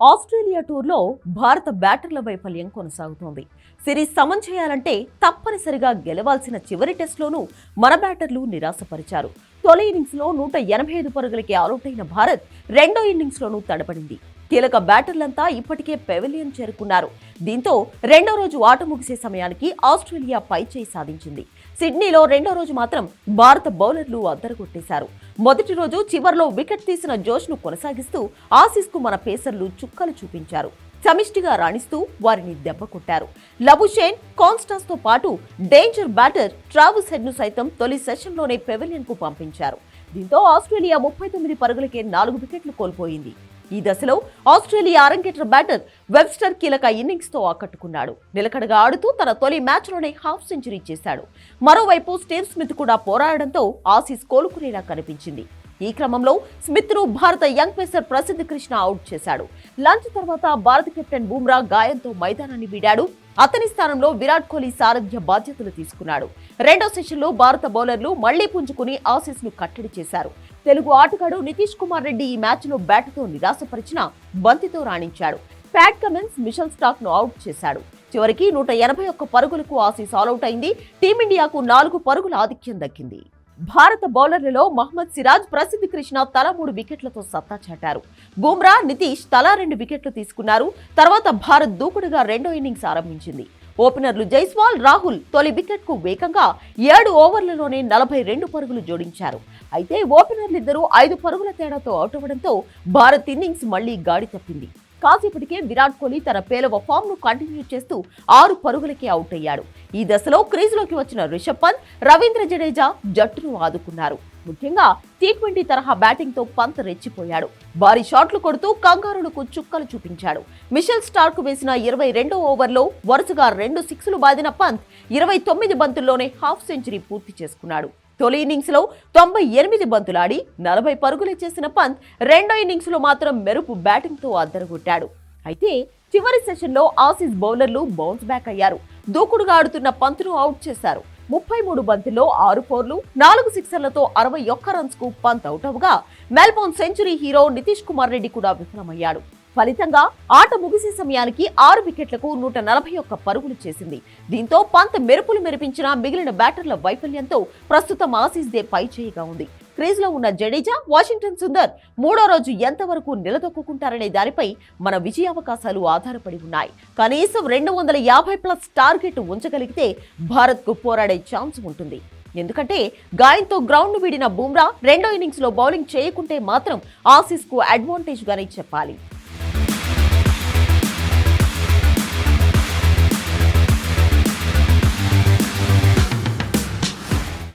Australia టూర్లో భారత బ్యాటర్ల వైఫల్యం కొనసాగుతోంది. సిరీస్ సమన్ చేయాలంటే తప్పనిసరిగా గెలవాల్సిన చివరి టెస్ట్లోనూ మన బ్యాటర్లు నిరాశపరిచారు. తొలి ఇన్నింగ్స్లో నూట ఎనభై ఐదు పరుగులకి అవుట్ అయిన భారత్ రెండో ఇన్నింగ్స్లోనూ తడబడింది కీలక బ్యాటర్లంతా ఇప్పటికే పెవిలియన్ చేరుకున్నారు. దీంతో రెండో రోజు ఆట ముగిసే సమయానికి ఆస్ట్రేలియా పైచేయి సాధించింది. సిడ్నీలో రెండో రోజు మాత్రం భారత బౌలర్లు అద్దరగొట్టేశారు. మొదటి రోజు చివర్లో వికెట్ తీసిన జోష్ను కొనసాగిస్తూ ఆసీస్కు మన పేసర్లు చుక్కలు చూపించారు. సమిష్టిగా రాణిస్తూ వారిని దెబ్బకొట్టారు లబుషేన్ కాన్స్టాస్తో పాటు డేంజర్ బ్యాటర్ ట్రావెల్స్ హెడ్ను సైతం తొలి సెషన్లోనే పెవిలియన్కు పంపించారు. దీంతో ఆస్ట్రేలియా ముప్పై తొమ్మిది పరుగులకే నాలుగు వికెట్లు కోల్పోయింది. ఈ దశలో ఆస్ట్రేలియా అరంగేట్ర బ్యాటర్ వెబ్స్టర్ కీలక ఇన్నింగ్స్తో ఆకట్టుకున్నాడు. నిలకడగా ఆడుతూ తన తొలి మ్యాచ్లోనే హాఫ్ సెంచరీ చేశాడు. మరోవైపు స్టీవ్ స్మిత్ కూడా పోరాడడంతో ఆసీస్ కోలుకునేలా కనిపించింది. ఈ క్రమంలో స్మిత్ను భారత యంగ్ పేసర్ ప్రసిద్ధ కృష్ణ అవుట్ చేశాడు. లంచ్ తర్వాత భారత కెప్టెన్ బూమ్రా గాయంతో మైదానాన్ని వీడాడు. అతని స్థానంలో విరాట్ కోహ్లీ సారథ్య బాధ్యతలు తీసుకున్నాడు. రెండో సెషన్లో భారత బౌలర్లు మళ్ళీ పుంజుకుని ఆసీస్ను కట్టడి చేశారు. తెలుగు ఆటగాడు నితీష్ కుమార్ రెడ్డి ఈ మ్యాచ్లో బ్యాట్తో నిరాశపరిచిన బంతితో రాణించాడు. ప్యాట్ కమెన్స్ మిషల్ స్టాక్ను అవుట్ చేశాడు. చివరికి నూట ఎనభై ఒక్క పరుగులకు ఆసీస్ ఆల్అవుట్ అయింది. టీమిండియాకు నాలుగు పరుగుల ఆధిక్యం దక్కింది. భారత బౌలర్లలో మహ్మద్ సిరాజ్ ప్రసిద్ధి కృష్ణ తలా మూడు వికెట్లతో సత్తా చాటారు. బుమ్రా నితీష్ తలా రెండు వికెట్లు తీసుకున్నారు. తర్వాత భారత్ దూకుడుగా రెండో ఇన్నింగ్స్ ఆరంభించింది. ఓపెనర్లు జైస్వాల్ రాహుల్ తొలి వికెట్కు వేగంగా ఏడు ఓవర్లలోనే నలభై రెండు పరుగులు జోడించారు. అయితే ఓపెనర్లిద్దరూ ఐదు పరుగుల తేడాతో అవుట్ అవ్వడంతో భారత్ ఇన్నింగ్స్ మళ్ళీ గాడి తప్పింది. కాసేపటికే విరాట్ కోహ్లీ తన పేలవ ఫామ్ను కంటిన్యూ చేస్తూ ఆరు పరుగులకే అవుట్ అయ్యాడు. ఈ దశలో క్రీజులోకి వచ్చిన రిషబ్ పంత్ రవీంద్ర జడేజా జట్టును ఆదుకున్నారు. ముఖ్యంగా టీ ట్వంటీ తరహా బ్యాటింగ్తో పంత్ రెచ్చిపోయాడు. భారీ షాట్లు కొడుతూ కంగారులకు చుక్కలు చూపించాడు. మిషెల్ స్టార్క్ వేసిన ఇరవై రెండో ఓవర్లో వరుసగా రెండు సిక్స్లు బాదిన పంత్ ఇరవై తొమ్మిది బంతుల్లోనే హాఫ్ సెంచరీ పూర్తి చేసుకున్నాడు. తొలి ఇన్నింగ్స్లో తొంభై ఎనిమిది బంతులాడి నలభై పరుగులు చేసిన పంత్ రెండో ఇన్నింగ్స్లో మాత్రం మెరుపు బ్యాటింగ్తో అద్దరగొట్టాడు. అయితే చివరి సెషన్లో ఆసీస్ బౌలర్లు బౌన్స్ బ్యాక్ అయ్యారు. దూకుడుగా ఆడుతున్న పంత్ను అవుట్ చేశారు. ముప్పై మూడు బంతుల్లో ఆరు ఫోర్లు నాలుగు సిక్సర్లతో అరవై ఒక్క రన్స్కు Pant out అవగా Melbourne century hero Nitish Kumar Reddy కూడా విఫలమయ్యాడు. ఫలితంగా ఆట ముగిసే సమయానికి ఆరు వికెట్లకు నూట నలభై ఒక్క పరుగులు చేసింది. దీంతో పంత్ మెరుపులు మెరిపించిన మిగిలిన బ్యాటర్ల వైఫల్యంతో ప్రస్తుతం ఆసీస్దే పై చేయిగా ఉంది. క్రీజ్లో ఉన్న జడేజా వాషింగ్టన్ సుందర్ మూడో రోజు ఎంతవరకు నిలదొక్కుంటారనే దానిపై మన విజయావకాశాలు ఆధారపడి ఉన్నాయి. కనీసం రెండు వందల యాభై ప్లస్ టార్గెట్ ఉంచగలిగితే భారత్కు పోరాడే ఛాన్స్ ఉంటుంది. ఎందుకంటే గాయంతో గ్రౌండ్ వీడిన బుమ్రా రెండో ఇన్నింగ్స్లో బౌలింగ్ చేయకుంటే మాత్రం ఆసీస్కు అడ్వాంటేజ్గానే చెప్పాలి.